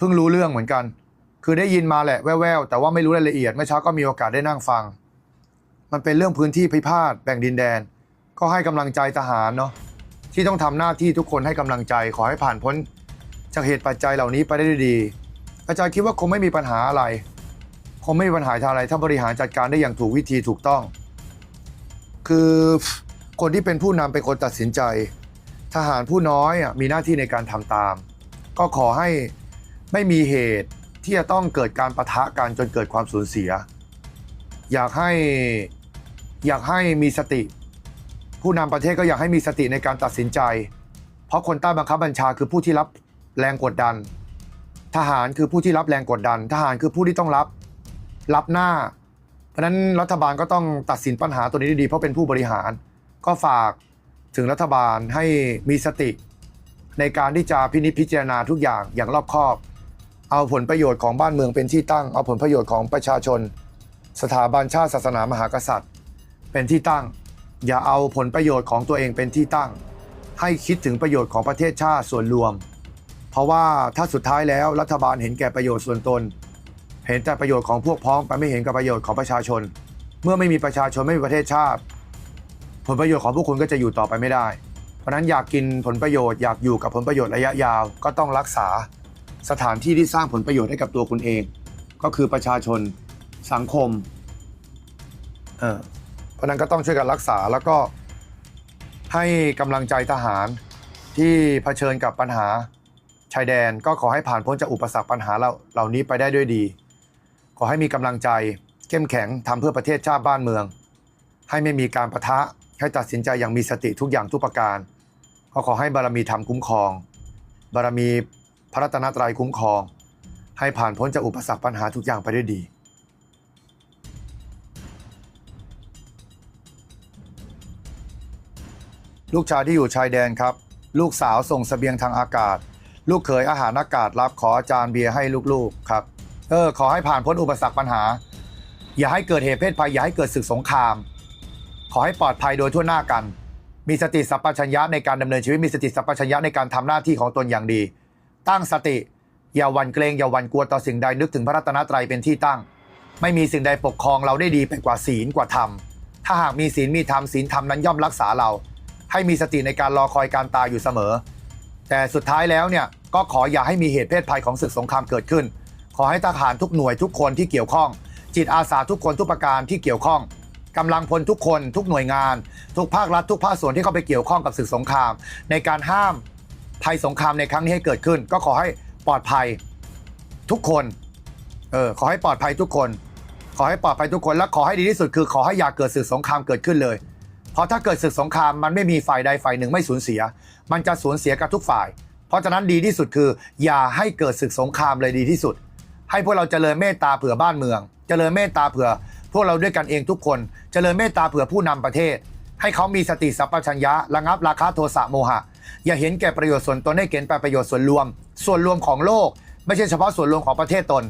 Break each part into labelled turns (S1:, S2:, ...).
S1: เพิ่งรู้เรื่องเหมือนกัน คือได้ยินมาแหละแว่วๆแต่ว่าไม่รู้รายละเอียดเมื่อเช้าก็มีโอกาสได้นั่งฟัง มันเป็นเรื่องพื้นที่พิพาทแบ่งดินแดน ก็ให้กำลังใจทหารเนาะที่ต้องทำหน้าที่ทุกคนให้กำลังใจขอให้ผ่านพ้น จากเหตุปัจจัยเหล่านี้ไปได้ดี อาจารย์คิดว่าคงไม่มีปัญหาอะไร คงไม่มีปัญหาทางอะไรถ้าบริหารจัดการได้อย่างถูกวิธีถูกต้อง คือคนที่เป็นผู้นำเป็นคนตัดสินใจ ทหารผู้น้อยมีหน้าที่ในการทำตาม ก็ขอให้ ไม่มีเหตุที่จะต้องเกิดการประทะกันจนเกิดความสูญเสีย อยากให้อยากให้มีสติ ผู้นำประเทศก็อยากให้มีสติในการตัดสินใจ เพราะคนใต้บังคับบัญชาคือผู้ที่รับแรงกดดัน ทหารคือผู้ที่รับแรงกดดัน ทหารคือผู้ที่ต้องรับ รับหน้า เพราะฉะนั้นรัฐบาลก็ต้องตัดสินปัญหาตัวนี้ดีๆเพราะเป็นผู้บริหาร ก็ฝากถึงรัฐบาลให้มีสติ ในการที่จะพินิจพิจารณาทุกอย่างอย่างรอบคอบ เอาผลประโยชน์ของบ้านเมืองเป็นที่ตั้ง เอาผลประโยชน์ของประชาชน สถาบันชาติศาสนามหากษัตริย์ เป็นที่ตั้ง อย่าเอาผลประโยชน์ของตัวเองเป็นที่ตั้ง ให้คิดถึงประโยชน์ของประเทศชาติส่วนรวม เพราะว่าถ้าสุดท้ายแล้วรัฐบาลเห็นแก่ประโยชน์ส่วนตน เห็นแต่ประโยชน์ของพวกพ้องไปไม่เห็นกับประโยชน์ของประชาชน เมื่อไม่มีประชาชนไม่มีประเทศชาติ ผลประโยชน์ของพวกคุณก็จะอยู่ต่อไปไม่ได้ เพราะฉะนั้นอยากกินผลประโยชน์อยากอยู่กับผลประโยชน์ระยะยาวก็ต้องรักษา สถานที่ที่สร้างผลประโยชน์ให้กับตัวคุณเอง ก็คือประชาชนสังคมเออเพราะนั้นก็ต้องช่วยกันรักษาแล้วก็ให้กำลังใจทหารที่เผชิญกับปัญหาชายแดนก็ขอให้ผ่านพ้นจากอุปสรรคปัญหาเหล่าเหล่านี้ไปได้ด้วยดี ขอให้มีกำลังใจเข้มแข็งทำเพื่อประเทศชาติบ้านเมือง ให้ไม่มีการประทะให้ตัดสินใจอย่างมีสติทุกอย่างทุกประการ ก็ขอให้บารมีธรรมคุ้มครอง บารมี พระรัตนตรัยคุ้มครอง ให้ผ่านพ้นจากอุปสรรคปัญหาทุกอย่างไปได้ดี ลูกชายที่อยู่ชายแดนครับ ลูกสาวส่งเสบียงทางอากาศ ลูกเขยอาหารอากาศรับขออาจารย์เบียร์ให้ลูกๆครับ เออ ขอให้ผ่านพ้นอุปสรรคปัญหา อย่าให้เกิดเหตุเพศภัยอย่าให้เกิดศึกสงคราม ขอให้ปลอดภัยโดยทั่วหน้ากันมีสติสัพพัญญะในการดำเนินชีวิตมีสติสัพพัญญะในการทำหน้าที่ของตนอย่างดี ตั้งสติ อย่าหวั่นเกรงอย่าหวั่นกลัวต่อสิ่งใดนึกถึงพระรัตนตรัยเป็นที่ตั้ง ไม่มีสิ่งใดปกครองเราได้ดีไปกว่าศีลกว่าธรรม ถ้าหากมีศีลมีธรรมศีลธรรมนั้นย่อมรักษาเรา ให้มีสติในการรอคอยการตายอยู่เสมอ แต่สุดท้ายแล้วเนี่ยก็ขออย่าให้มีเหตุเพศภัยของศึกสงครามเกิดขึ้น ขอให้ทหารทุกหน่วยทุกคนที่เกี่ยวข้อง จิตอาสาทุกคนทุกประการที่เกี่ยวข้องกำลังพลทุกคนทุกหน่วยงาน ทุกภาครัฐทุกภาคส่วนที่เข้าไปเกี่ยวข้องกับศึกสงคราม ในการห้าม ภัยสงครามในครั้งนี้ให้เกิดขึ้น ก็ขอให้ปลอดภัยทุกคนเออขอให้ปลอดภัยทุกคน ขอให้ปลอดภัยทุกคนและขอให้ดีที่สุดคือ ขอให้อย่าเกิดศึกสงครามเกิดขึ้นเลย เพราะถ้าเกิดศึกสงครามมันไม่มีฝ่ายใดฝ่ายหนึ่งไม่สูญเสีย มันจะสูญเสียกับทุกฝ่าย เพราะฉะนั้นดีที่สุดคือ อย่าให้เกิดศึกสงครามเลยดีที่สุด ให้พวกเราเจริญเมตตาเผื่อบ้านเมือง เจริญเมตตาเผื่อ พวกเราด้วยกันเองทุกคน เจริญเมตตาเผื่อผู้นำประเทศ ให้เขามีสติสัพพัญญะระงับราคะโทสะโมหะ อย่าเห็นแก่ประโยชน์ส่วนตนให้เห็นแต่ประโยชน์ส่วนรวม ส่วนรวมของโลก ไม่ใช่เฉพาะส่วนรวมของประเทศตน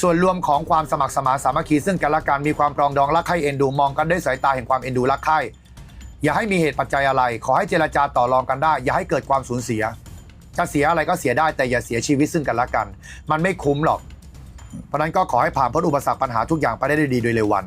S1: ส่วนรวมของความสมัครสมานสามัคคีซึ่งกันและกันมีความปรองดองรักใคร่เอ็นดูมองกันด้วยสายตาแห่งความเอ็นดูรักใคร่อย่าให้มีเหตุปัจจัยอะไร ขอให้เจรจาต่อรองกันได้ อย่าให้เกิดความสูญเสียจะเสียอะไรก็เสียได้แต่อย่าเสียชีวิตซึ่งกันและกัน มันไม่คุ้มหรอก เพราะฉะนั้นก็ขอให้ผ่านพ้นอุปสรรคปัญหาทุกอย่างไปได้ด้วยดีโดยเร็ววัน